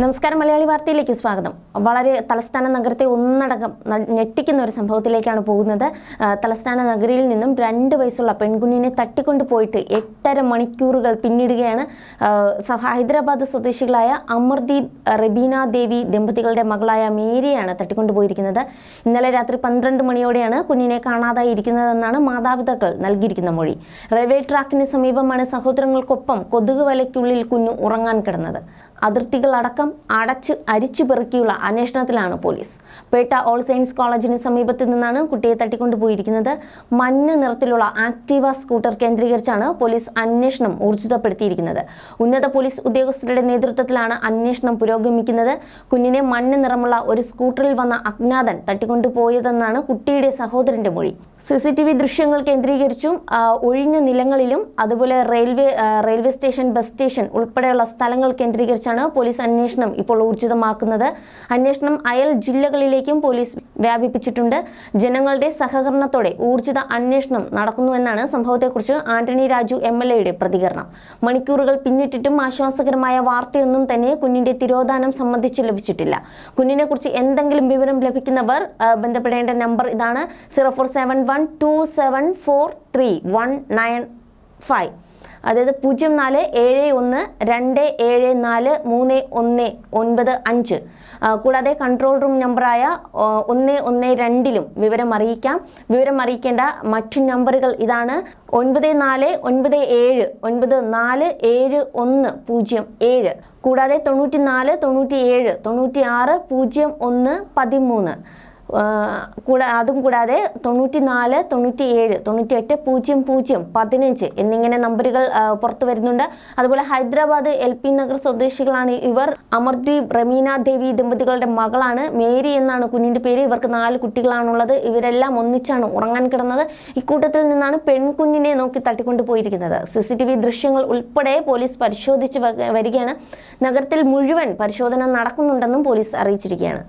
നമസ്കാരം മലയാളി വാർത്തയിലേക്ക് സ്വാഗതം. വളരെ തലസ്ഥാന നഗരത്തെ ഒന്നടങ്കം ഞെട്ടിക്കുന്ന ഒരു സംഭവത്തിലേക്കാണ് പോകുന്നത്. തലസ്ഥാന നഗരിയിൽ നിന്നും രണ്ട് വയസ്സുള്ള പെൺകുഞ്ഞിനെ തട്ടിക്കൊണ്ടു പോയിട്ട് എട്ടര മണിക്കൂറുകൾ പിന്നിടുകയാണ്. ഹൈദരാബാദ് സ്വദേശികളായ അമർദീപ് റബീന ദേവി ദമ്പതികളുടെ മകളായ മേരിയാണ് തട്ടിക്കൊണ്ടു പോയിരിക്കുന്നത്. ഇന്നലെ രാത്രി പന്ത്രണ്ട് മണിയോടെയാണ് കുഞ്ഞിനെ കാണാതായിരിക്കുന്നതെന്നാണ് മാതാപിതാക്കൾ നൽകിയിരിക്കുന്ന മൊഴി. റെയിൽവേ ട്രാക്കിന് സമീപമാണ് സഹോദരങ്ങൾക്കൊപ്പം കൊതുക് വലയ്ക്കുള്ളിൽ കുഞ്ഞു ഉറങ്ങാൻ കിടന്നത്. അതിർത്തികളടക്കം അടച്ച് അരിച്ചു പെറുക്കിയുള്ള അന്വേഷണത്തിലാണ് പോലീസ്. പേട്ട ഓൾ സയൻസ് കോളേജിന് സമീപത്ത് നിന്നാണ് കുട്ടിയെ തട്ടിക്കൊണ്ടുപോയിരിക്കുന്നത്. മഞ്ഞ നിറത്തിലുള്ള ആക്റ്റീവ സ്കൂട്ടർ കേന്ദ്രീകരിച്ചാണ് പോലീസ് അന്വേഷണം ഊർജിതപ്പെടുത്തിയിരിക്കുന്നത്. ഉന്നത പോലീസ് ഉദ്യോഗസ്ഥരുടെ നേതൃത്വത്തിലാണ് അന്വേഷണം പുരോഗമിക്കുന്നത്. കുഞ്ഞിനെ മഞ്ഞ നിറമുള്ള ഒരു സ്കൂട്ടറിൽ വന്ന അജ്ഞാതൻ തട്ടിക്കൊണ്ടുപോയതെന്നാണ് കുട്ടിയുടെ സഹോദരന്റെ മൊഴി. സി സി ടി വി ദൃശ്യങ്ങൾ കേന്ദ്രീകരിച്ചും ഒഴിഞ്ഞ നിലങ്ങളിലും അതുപോലെ railway railway station bus station ഉൾപ്പെടെയുള്ള സ്ഥലങ്ങൾ കേന്ദ്രീകരിച്ചാണ് പോലീസ് അന്വേഷണം ഇപ്പോൾ ഊർജിതമാക്കുന്നത്. അന്വേഷണം അയൽ ജില്ലകളിലേക്കും പോലീസ് വ്യാപിപ്പിച്ചിട്ടുണ്ട്. ജനങ്ങളുടെ സഹകരണത്തോടെ ഊർജിത അന്വേഷണം നടക്കുന്നുവെന്നാണ് സംഭവത്തെക്കുറിച്ച് ആന്റണി രാജു എം എൽ എയുടെ പ്രതികരണം. മണിക്കൂറുകൾ പിന്നിട്ടിട്ടും ആശ്വാസകരമായ വാർത്തയൊന്നും തന്നെ കുഞ്ഞിന്റെ തിരോധാനം സംബന്ധിച്ച് ലഭിച്ചിട്ടില്ല. കുഞ്ഞിനെ കുറിച്ച് എന്തെങ്കിലും വിവരം ലഭിക്കുന്നവർ ബന്ധപ്പെടേണ്ട നമ്പർ ഇതാണ്. Zero four seven one two seven four three one nine five. അതായത് പൂജ്യം നാല് ഏഴ് ഒന്ന് രണ്ട് ഏഴ് നാല് മൂന്ന് ഒന്ന് ഒൻപത് അഞ്ച്. കൂടാതെ കൺട്രോൾ റൂം നമ്പറായ ഒന്ന് ഒന്ന് രണ്ടിലും വിവരം അറിയിക്കാം. വിവരം അറിയിക്കേണ്ട മറ്റു നമ്പറുകൾ ഇതാണ്. ഒൻപത് നാല് ഒൻപത് ഏഴ് ഒൻപത് നാല് ഏഴ് ഒന്ന് പൂജ്യം ഏഴ്. കൂടാതെ തൊണ്ണൂറ്റി നാല് തൊണ്ണൂറ്റി ഏഴ് തൊണ്ണൂറ്റി ആറ് പൂജ്യം ഒന്ന് പതിമൂന്ന്. കൂടാ അതും കൂടാതെ തൊണ്ണൂറ്റി നാല് തൊണ്ണൂറ്റി ഏഴ് തൊണ്ണൂറ്റി എട്ട് പൂജ്യം പൂജ്യം പതിനഞ്ച് എന്നിങ്ങനെ നമ്പറുകൾ പുറത്തു വരുന്നുണ്ട്. അതുപോലെ ഹൈദരാബാദ് എൽ പി നഗർ സ്വദേശികളാണ് ഇവർ. അമർദ്വീപ് റമീന ദേവി ദമ്പതികളുടെ മകളാണ് മേരി എന്നാണ് കുഞ്ഞിന്റെ പേര്. ഇവർക്ക് നാല് കുട്ടികളാണുള്ളത്. ഇവരെല്ലാം ഒന്നിച്ചാണ് ഉറങ്ങാൻ കിടന്നത്. ഇക്കൂട്ടത്തിൽ നിന്നാണ് പെൺകുഞ്ഞിനെ നോക്കി തട്ടിക്കൊണ്ടു പോയിരിക്കുന്നത്. സി സി ടി വി ദൃശ്യങ്ങൾ ഉൾപ്പെടെ പോലീസ് പരിശോധിച്ച് വരികയാണ്. നഗരത്തിൽ മുഴുവൻ പരിശോധന നടക്കുന്നുണ്ടെന്നും പോലീസ് അറിയിച്ചിരിക്കുകയാണ്.